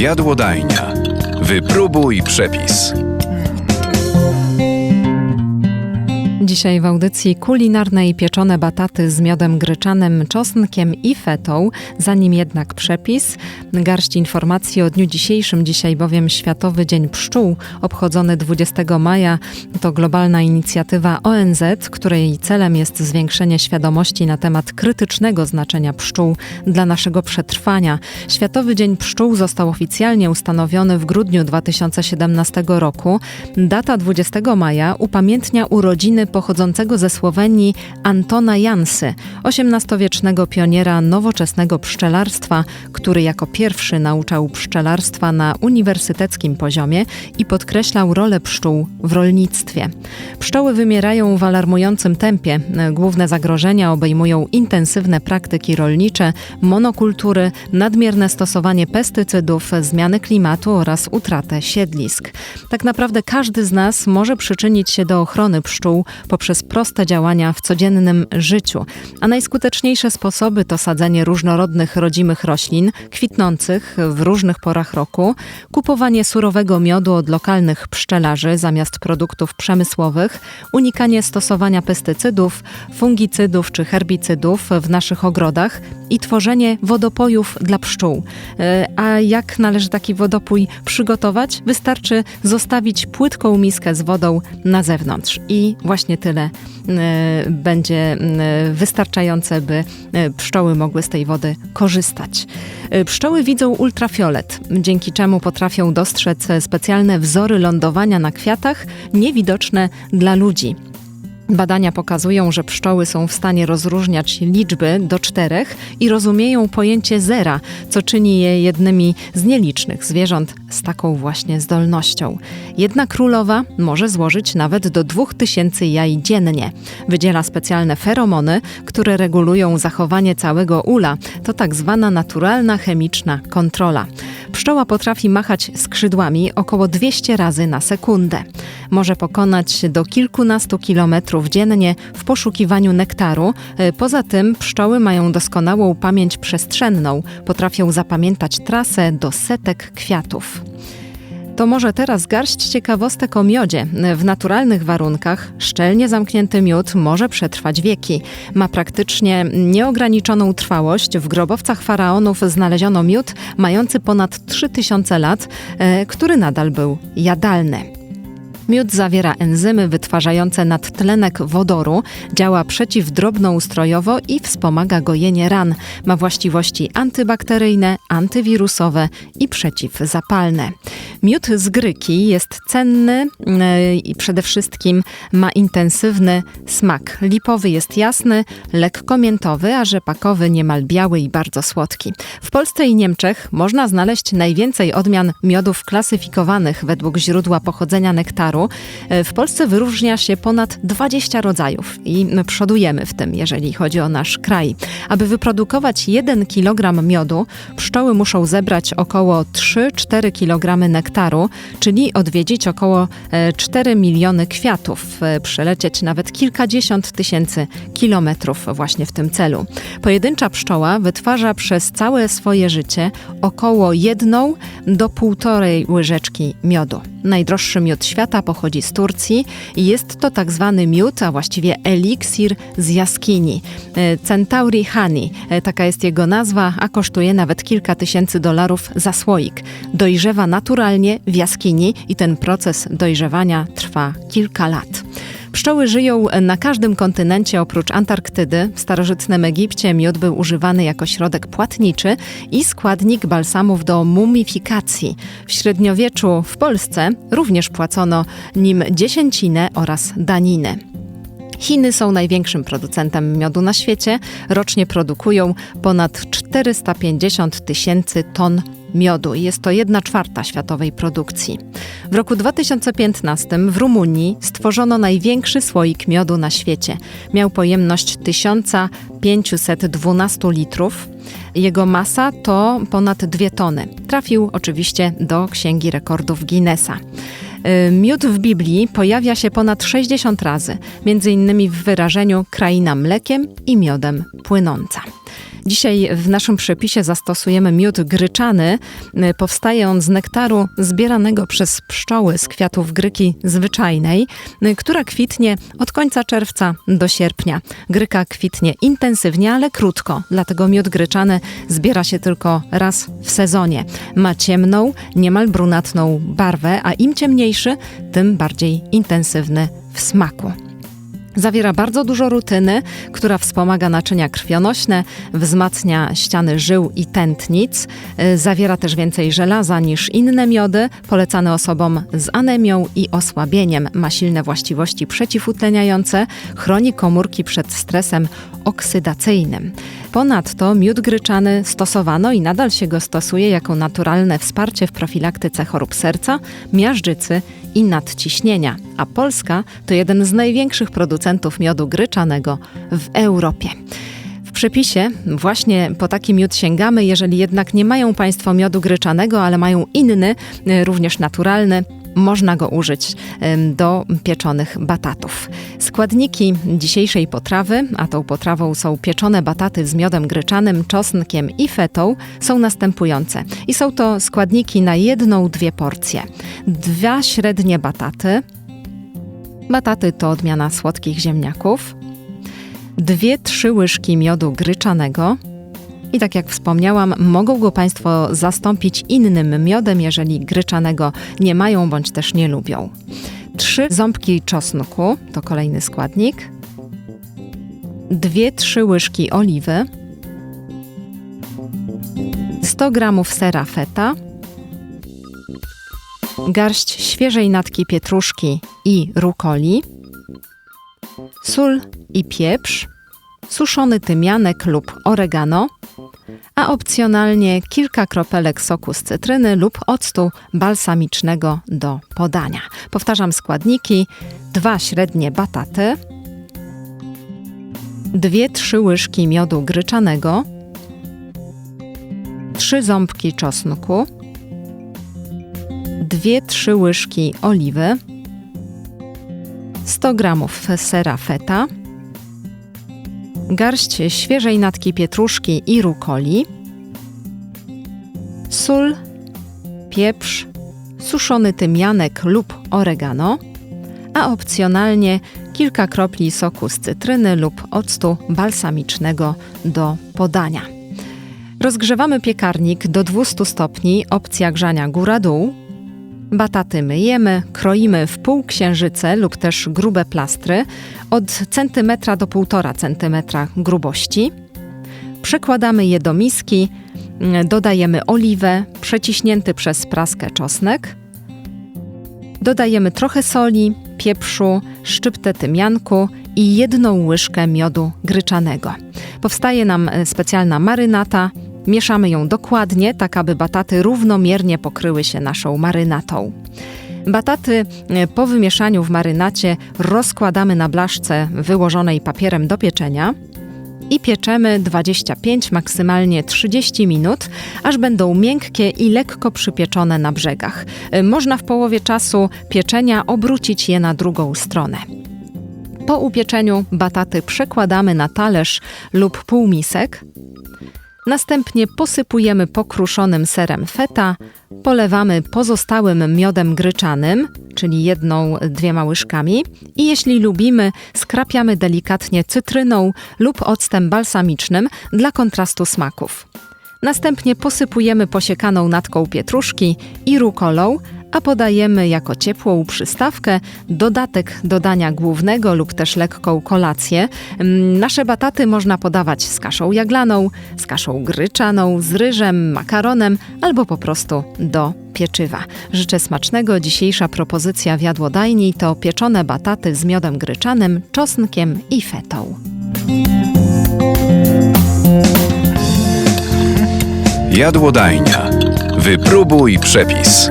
Jadłodajnia. Wypróbuj przepis. Dzisiaj w audycji kulinarnej pieczone bataty z miodem gryczanym, czosnkiem i fetą. Zanim jednak przepis, garść informacji o dniu dzisiejszym. Dzisiaj bowiem Światowy Dzień Pszczół, obchodzony 20 maja. To globalna inicjatywa ONZ, której celem jest zwiększenie świadomości na temat krytycznego znaczenia pszczół dla naszego przetrwania. Światowy Dzień Pszczół został oficjalnie ustanowiony w grudniu 2017 roku. Data 20 maja upamiętnia urodziny pochodzącego ze Słowenii Antona Jansy, XVIII-wiecznego pioniera nowoczesnego pszczelarstwa, który jako pierwszy nauczał pszczelarstwa na uniwersyteckim poziomie i podkreślał rolę pszczół w rolnictwie. Pszczoły wymierają w alarmującym tempie. Główne zagrożenia obejmują intensywne praktyki rolnicze, monokultury, nadmierne stosowanie pestycydów, zmiany klimatu oraz utratę siedlisk. Tak naprawdę każdy z nas może przyczynić się do ochrony pszczół poprzez proste działania w codziennym życiu. A najskuteczniejsze sposoby to sadzenie różnorodnych rodzimych roślin, kwitnących w różnych porach roku, kupowanie surowego miodu od lokalnych pszczelarzy zamiast produktów przemysłowych, unikanie stosowania pestycydów, fungicydów czy herbicydów w naszych ogrodach i tworzenie wodopojów dla pszczół. E, A jak należy taki wodopój przygotować? Wystarczy zostawić płytką miskę z wodą na zewnątrz i właśnie tyle e, będzie e, wystarczające, by e, pszczoły mogły z tej wody korzystać. Pszczoły widzą ultrafiolet, dzięki czemu potrafią dostrzec specjalne wzory lądowania na kwiatach, niewidoczne dla ludzi. Badania pokazują, że pszczoły są w stanie rozróżniać liczby do czterech i rozumieją pojęcie zera, co czyni je jednymi z nielicznych zwierząt z taką właśnie zdolnością. Jedna królowa może złożyć nawet do 2000 jaj dziennie. Wydziela specjalne feromony, które regulują zachowanie całego ula. To tak zwana naturalna chemiczna kontrola. Pszczoła potrafi machać skrzydłami około 200 razy na sekundę. Może pokonać do kilkunastu kilometrów dziennie w poszukiwaniu nektaru. E, Poza tym pszczoły mają doskonałą pamięć przestrzenną. Potrafią zapamiętać trasę do setek kwiatów. To może teraz garść ciekawostek o miodzie. W naturalnych warunkach szczelnie zamknięty miód może przetrwać wieki. Ma praktycznie nieograniczoną trwałość. W grobowcach faraonów znaleziono miód mający ponad 3000 lat, e, który nadal był jadalny. Miód zawiera enzymy wytwarzające nadtlenek wodoru, działa przeciwdrobnoustrojowo i wspomaga gojenie ran. Ma właściwości antybakteryjne, antywirusowe i przeciwzapalne. Miód z gryki jest cenny e, i przede wszystkim ma intensywny smak. Lipowy jest jasny, lekko miętowy, a rzepakowy niemal biały i bardzo słodki. W Polsce i Niemczech można znaleźć najwięcej odmian miodów klasyfikowanych według źródła pochodzenia nektaru. E, W Polsce wyróżnia się ponad 20 rodzajów i przodujemy w tym, jeżeli chodzi o nasz kraj. Aby wyprodukować 1 kg miodu, pszczoły muszą zebrać około 3-4 kg nektaru, czyli odwiedzić około e, 4 miliony kwiatów, e, przelecieć nawet kilkadziesiąt tysięcy kilometrów właśnie w tym celu. Pojedyncza pszczoła wytwarza przez całe swoje życie około jedną do półtorej łyżeczki miodu. Najdroższy miód świata pochodzi z Turcji i jest to tak zwany miód, a właściwie eliksir z jaskini. E, Centauri Honey, e, taka jest jego nazwa, a kosztuje nawet kilka tysięcy dolarów za słoik. Dojrzewa naturalnie w jaskini i ten proces dojrzewania trwa kilka lat. Pszczoły żyją na każdym kontynencie oprócz Antarktydy. W starożytnym Egipcie miód był używany jako środek płatniczy i składnik balsamów do mumifikacji. W średniowieczu w Polsce również płacono nim dziesięcinę oraz daninę. Chiny są największym producentem miodu na świecie. Rocznie produkują ponad 450 tysięcy ton miodu. Jest to 1 czwarta światowej produkcji. W roku 2015 w Rumunii stworzono największy słoik miodu na świecie. Miał pojemność 1512 litrów. Jego masa to ponad 2 tony. Trafił oczywiście do Księgi Rekordów Guinnessa. Y, Miód w Biblii pojawia się ponad 60 razy, między innymi w wyrażeniu kraina mlekiem i miodem płynąca. Dzisiaj w naszym przepisie zastosujemy miód gryczany. Y, Powstaje on z nektaru zbieranego przez pszczoły z kwiatów gryki zwyczajnej, y, która kwitnie od końca czerwca do sierpnia. Gryka kwitnie intensywnie, ale krótko, dlatego miód gryczany zbiera się tylko raz w sezonie. Ma ciemną, niemal brunatną barwę, a im ciemniejszy, tym bardziej intensywny w smaku. Zawiera bardzo dużo rutyny, która wspomaga naczynia krwionośne, wzmacnia ściany żył i tętnic. Y, Zawiera też więcej żelaza niż inne miody, polecane osobom z anemią i osłabieniem. Ma silne właściwości przeciwutleniające, chroni komórki przed stresem oksydacyjnym. Ponadto miód gryczany stosowano i nadal się go stosuje jako naturalne wsparcie w profilaktyce chorób serca, miażdżycy i nadciśnienia, a Polska to jeden z największych producentów miodu gryczanego w Europie. W przepisie właśnie po taki miód sięgamy, jeżeli jednak nie mają Państwo miodu gryczanego, ale mają inny, y, również naturalny, można go użyć do pieczonych batatów. Składniki dzisiejszej potrawy, a tą potrawą są pieczone bataty z miodem gryczanym, czosnkiem i fetą, są następujące. I są to składniki na jedną, dwie porcje. Dwa średnie bataty. Bataty to odmiana słodkich ziemniaków. Dwie, trzy łyżki miodu gryczanego. I tak jak wspomniałam, mogą go Państwo zastąpić innym miodem, jeżeli gryczanego nie mają bądź też nie lubią. Trzy ząbki czosnku to kolejny składnik. Dwie, trzy łyżki oliwy. 100 gramów sera feta. Garść świeżej natki pietruszki i rukoli. Sól i pieprz. Suszony tymianek lub oregano a opcjonalnie kilka kropelek soku z cytryny lub octu balsamicznego do podania. Powtarzam składniki: dwa średnie bataty, dwie trzy łyżki miodu gryczanego, trzy ząbki czosnku, dwie trzy łyżki oliwy, 100 gramów sera feta, garść świeżej natki pietruszki i rukoli, sól, pieprz, suszony tymianek lub oregano, a opcjonalnie kilka kropli soku z cytryny lub octu balsamicznego do podania. Rozgrzewamy piekarnik do 200 stopni, opcja grzania góra-dół. Bataty myjemy, kroimy w półksiężyce lub też grube plastry od centymetra do półtora centymetra grubości. Przekładamy je do miski, mm, dodajemy oliwę, przeciśnięty przez praskę czosnek. Dodajemy trochę soli, pieprzu, szczyptę tymianku i jedną łyżkę miodu gryczanego. Powstaje nam e, specjalna marynata. Mieszamy ją dokładnie, tak aby bataty równomiernie pokryły się naszą marynatą. Bataty e, po wymieszaniu w marynacie rozkładamy na blaszce wyłożonej papierem do pieczenia i pieczemy 25, maksymalnie 30 minut, aż będą miękkie i lekko przypieczone na brzegach. E, Można w połowie czasu pieczenia obrócić je na drugą stronę. Po upieczeniu bataty przekładamy na talerz lub półmisek. Następnie posypujemy pokruszonym serem feta, polewamy pozostałym miodem gryczanym, czyli jedną, dwiema łyżkami i jeśli lubimy, skrapiamy delikatnie cytryną lub octem balsamicznym dla kontrastu smaków. Następnie posypujemy posiekaną natką pietruszki i rukolą, a podajemy jako ciepłą przystawkę, dodatek do dania głównego lub też lekką kolację. Mm, Nasze bataty można podawać z kaszą jaglaną, z kaszą gryczaną, z ryżem, makaronem albo po prostu do pieczywa. Życzę smacznego. Dzisiejsza propozycja w jadłodajni to pieczone bataty z miodem gryczanym, czosnkiem i fetą. Jadłodajnia. Wypróbuj przepis.